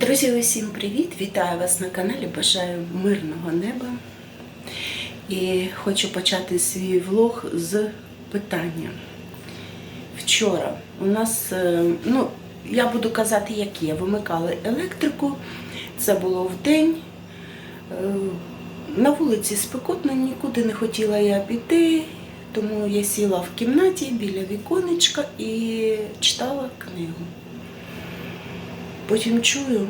Друзі, усім привіт! Вітаю вас на каналі. Бажаю мирного неба. І хочу почати свій влог з питання. Вчора у нас, е, ну, я буду казати, як є. Вимикали електрику, це було в день. Е, На вулиці спекотно, нікуди не хотіла я піти, тому я сіла в кімнаті біля віконечка і читала книгу. Потім чую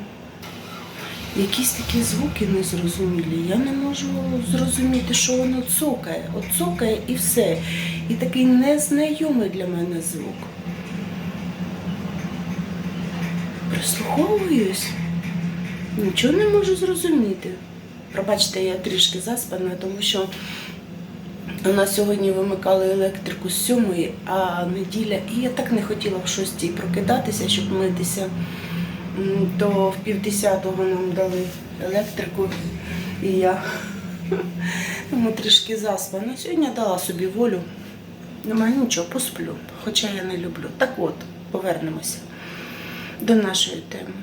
якісь такі звуки незрозумілі. Я не можу зрозуміти, що воно цокає. От цокає і все. І такий незнайомий для мене звук. Прислуховуюсь, нічого не можу зрозуміти. Пробачте, я трішки заспана, тому що у нас сьогодні вимикали електрику з сьомої, а неділя, і я так не хотіла в шостій прокидатися, щоб митися. То в півдесятого нам дали електрику, і я тому трішки заспана. Сьогодні дала собі волю. Немає нічого, посплю, хоча я не люблю. Так от, повернемося до нашої теми.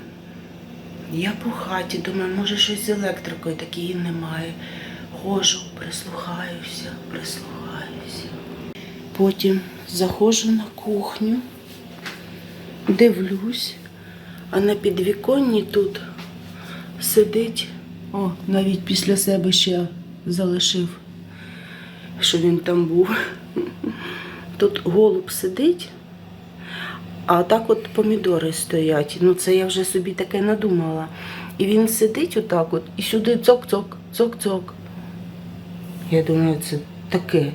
Я по хаті думаю, може щось з електрикою такої немає. Ходжу, прислухаюся, прислухаюся. Потім заходжу на кухню, дивлюсь, а на підвіконні тут сидить, о, навіть після себе ще залишив, що він там був. Тут голуб сидить, а так от помідори стоять. Ну, це я вже собі таке надумала. І він сидить отак от, і сюди цок-цок, цок-цок. Я думаю, це таке.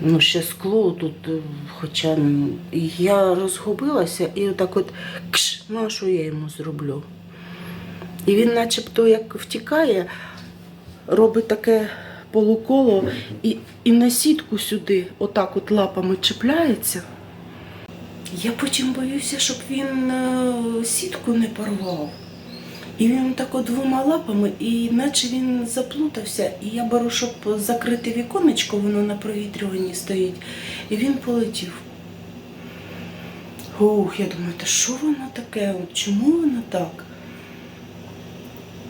Ну, ще скло тут, е, хоча ну, я розгубилася і отак от кш, ну а що я йому зроблю? І він начебто як втікає, робить таке полуколо і, і на сітку сюди отак от лапами чіпляється. Я потім боюся, щоб він е, сітку не порвав. І він так двома лапами, і наче він заплутався, і я беру, щоб закрити віконечко, воно на провітрюванні стоїть, і він полетів. Ух, я думаю, та що воно таке? Чому воно так?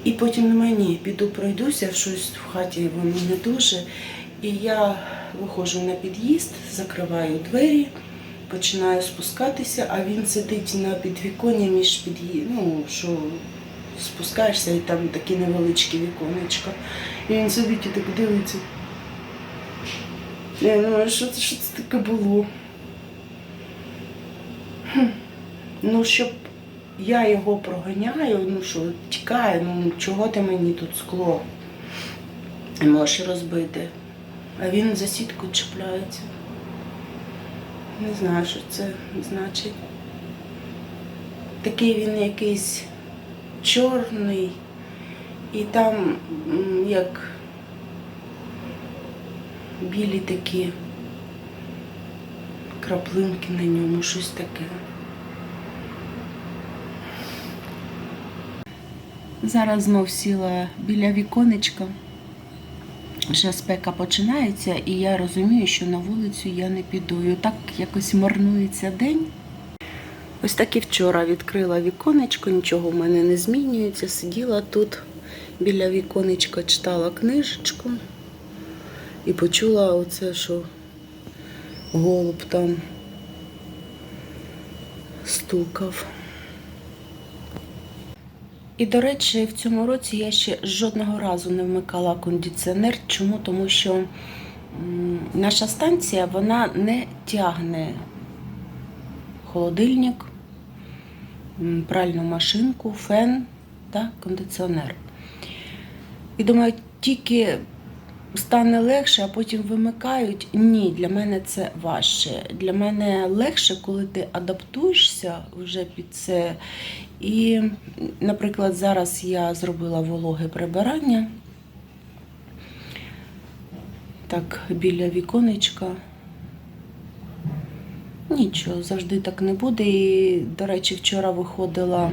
І потім на мені піду пройдуся, щось в хаті воно не дуже. І я виходжу на під'їзд, закриваю двері, починаю спускатися, а він сидить на підвіконні між під'їздом, ну, що спускаєшся і там такі невеличкі віконечка. І він сидить і так дивиться. Я думаю, що це, що це таке було? Ну, щоб я його проганяю, ну що, тікає, ну чого ти мені тут скло можеш розбити. А він за сітку чіпляється. Не знаю, що це значить. Такий він якийсь чорний, і там як білі такі краплинки на ньому, щось таке. Зараз знов сіла біля віконечка. Вже спека починається, і я розумію, що на вулицю я не піду. І так якось марнується день. Ось так і вчора відкрила віконечко, нічого в мене не змінюється. Сиділа тут біля віконечка, читала книжечку і почула оце, що голуб там стукав. І, до речі, в цьому році я ще жодного разу не вмикала кондиціонер. Чому? Тому що наша станція вона не тягне холодильник, пральну машинку, фен та кондиціонер. І думаю, тільки стане легше, а потім вимикають. Ні, для мене це важче. Для мене легше, коли ти адаптуєшся вже під це. І, наприклад, зараз я зробила вологе прибирання. Так, біля віконечка. Нічого, завжди так не буде. І, до речі, вчора виходила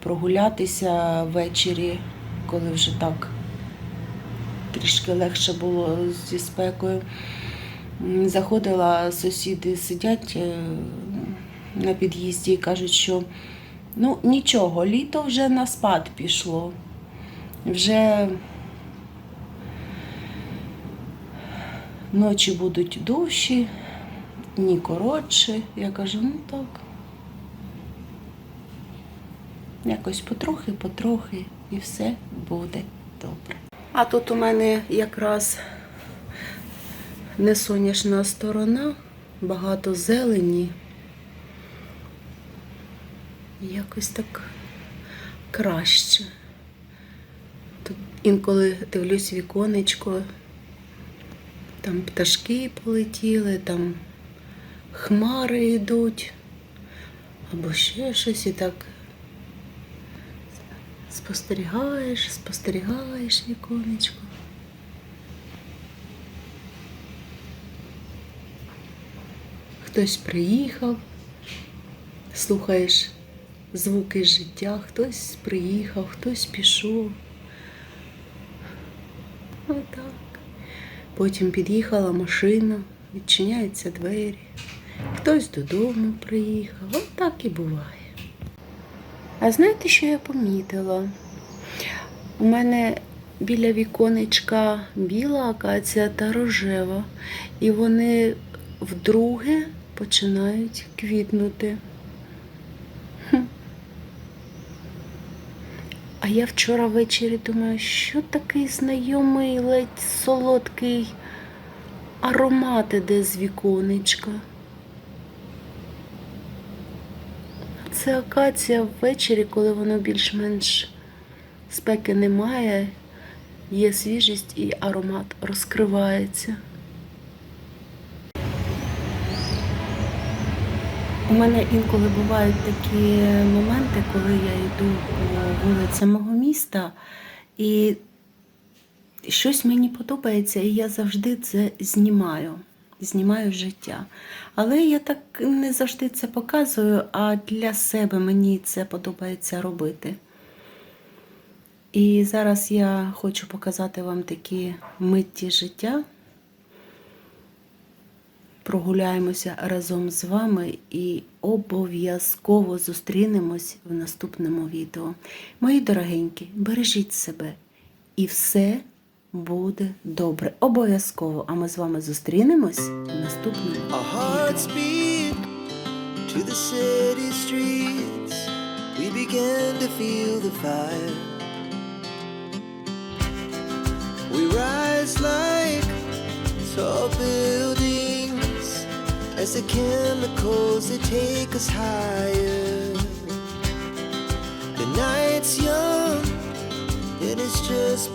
прогулятися ввечері, коли вже так трішки легше було зі спекою. Заходила, сусіди сидять е, на під'їзді і кажуть, що Ну, нічого, літо вже на спад пішло. Вже ночі будуть довші, дні коротші. Я кажу, ну так. Якось потрохи, потрохи, і все буде добре. А тут у мене якраз не сонячна сторона, багато зелені. Якось так краще. Тут інколи дивлюсь віконечко, там пташки полетіли, там хмари йдуть, або ще щось і так спостерігаєш, спостерігаєш віконечко. Хтось приїхав, слухаєш звуки життя, хтось приїхав, хтось пішов. Отак. Потім під'їхала машина, відчиняються двері, хтось додому приїхав. Отак і буває. А знаєте, що я помітила? У мене біля віконечка біла акація та рожева, і вони вдруге починають квітнути. А я вчора ввечері думаю, що такий знайомий ледь солодкий аромат іде з віконечка. Це акація ввечері, коли воно більш-менш спеки немає, є свіжість і аромат розкривається. У мене інколи бувають такі моменти, коли я йду по вулицям мого міста, і щось мені подобається, і я завжди це знімаю. Знімаю життя. Але я так не завжди це показую, а для себе мені це подобається робити. І зараз я хочу показати вам такі митті життя. Прогуляємося разом з вами і обов'язково зустрінемось в наступному відео. Мої дорогенькі, бережіть себе і все буде добре. Обов'язково. А ми з вами зустрінемось в наступному відео. We rise like tall buildings as the chemicals they take us higher. The night's young and it's just